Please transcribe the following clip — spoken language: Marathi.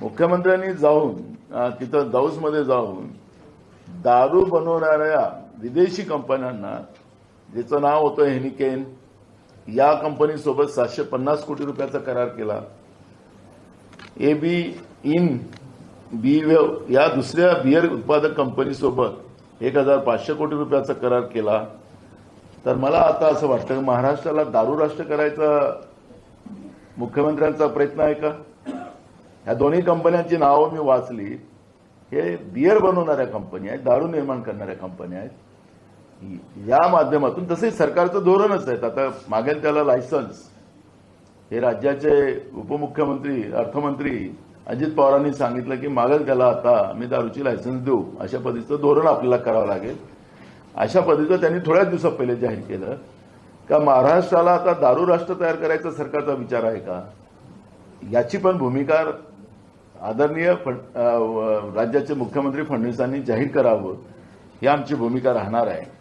मुख्यमंत्र्यांनी जाऊन तिथं दौसमध्ये जाऊन दारू बनवणाऱ्या विदेशी कंपन्यांना ज्याचं नाव होतं हेनिकेन या कंपनीसोबत सातशे पन्नास कोटी रुपयाचा करार केला. ए बी इन बी या दुसऱ्या बियर उत्पादक कंपनीसोबत एक हजार पाचशे कोटी रुपयाचा करार केला. तर मला आता असं वाटतं महाराष्ट्राला दारू राष्ट्र करायचा मुख्यमंत्र्यांचा प्रयत्न आहे का? ह्या दोन्ही कंपन्यांची नावं मी वाचली. हे बियर बनवणाऱ्या कंपनी आहेत दारू निर्माण करणाऱ्या कंपन्या आहेत. या माध्यमातून तसेच सरकारचं धोरणच आहे आता मागेल त्याला लायसन्स. हे राज्याचे उपमुख्यमंत्री अर्थमंत्री अजित पवारांनी सांगितलं की मागेल त्याला आता आम्ही दारूची लायसन्स देऊ. अशा पद्धतीचं धोरण आपल्याला करावं लागेल. अशा पद्धतीचं त्यांनी थोड्याच दिवसात पहिले जाहीर केलं. का महाराष्ट्राला आता दारू राष्ट्र तयार करायचा सरकारचा विचार आहे का? याची पण भूमिका आदरणीय राज्याचे मुख्यमंत्री फडणवीसांनी जाहीर करावं ही आमची भूमिका राहणार आहे.